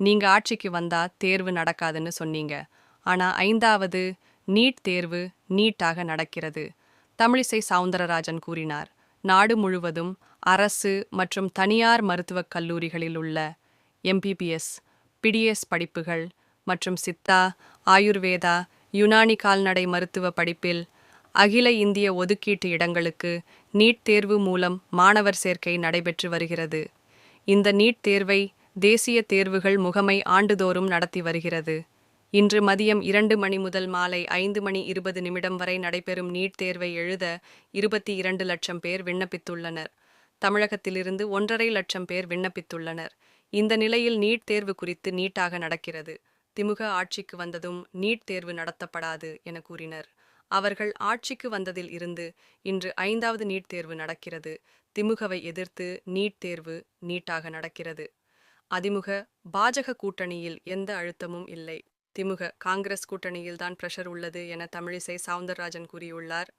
நீங்க ஆட்சிக்கு வந்தா தேர்வு நடக்காதுன்னு சொன்னீங்க. ஆனா ஐந்தாவது நீட் தேர்வு நீட்டாக நடக்கிறது. தமிழிசை சவுந்தரராஜன் கூறினார் நாடு முழுவதும் அரசு மற்றும் தனியார் மருத்துவக் கல்லூரிகளில் உள்ள எம்பிபிஎஸ் பிடிஎஸ் படிப்புகள் மற்றும் சித்தா ஆயுர்வேதா யுனானி கால்நடை மருத்துவ படிப்பில் அகில இந்திய ஒதுக்கீட்டு இடங்களுக்கு நீட் தேர்வு மூலம் மாணவர் சேர்க்கை நடைபெற்று வருகிறது. இந்த நீட் தேர்வை தேசிய தேர்வுகள் முகமை ஆண்டுதோறும் நடத்தி வருகிறது. இன்று மதியம் இரண்டு மணி முதல் மாலை ஐந்து மணி இருபது நிமிடம் வரை நடைபெறும் நீட் தேர்வை எழுத இருபத்தி இரண்டு லட்சம் பேர் விண்ணப்பித்துள்ளனர். தமிழகத்திலிருந்து ஒன்றரை லட்சம் பேர் விண்ணப்பித்துள்ளனர். இந்த நிலையில் நீட் தேர்வு குறித்து நீட்டாக நடக்கிறது. திமுக ஆட்சிக்கு வந்ததும் நீட் தேர்வு நடத்தப்படாது என கூறினர். அவர்கள் ஆட்சிக்கு வந்ததில் இருந்து இன்று ஐந்தாவது நீட் தேர்வு நடக்கிறது. திமுகவை எதிர்த்து நீட் தேர்வு நீட்டாக நடக்கிறது. அதிமுக பாஜக கூட்டணியில் எந்த அழுத்தமும் இல்லை. திமுக காங்கிரஸ் கூட்டணியில்தான் பிரஷர் உள்ளது என தமிழிசை சவுந்தரராஜன் கூறியுள்ளார்.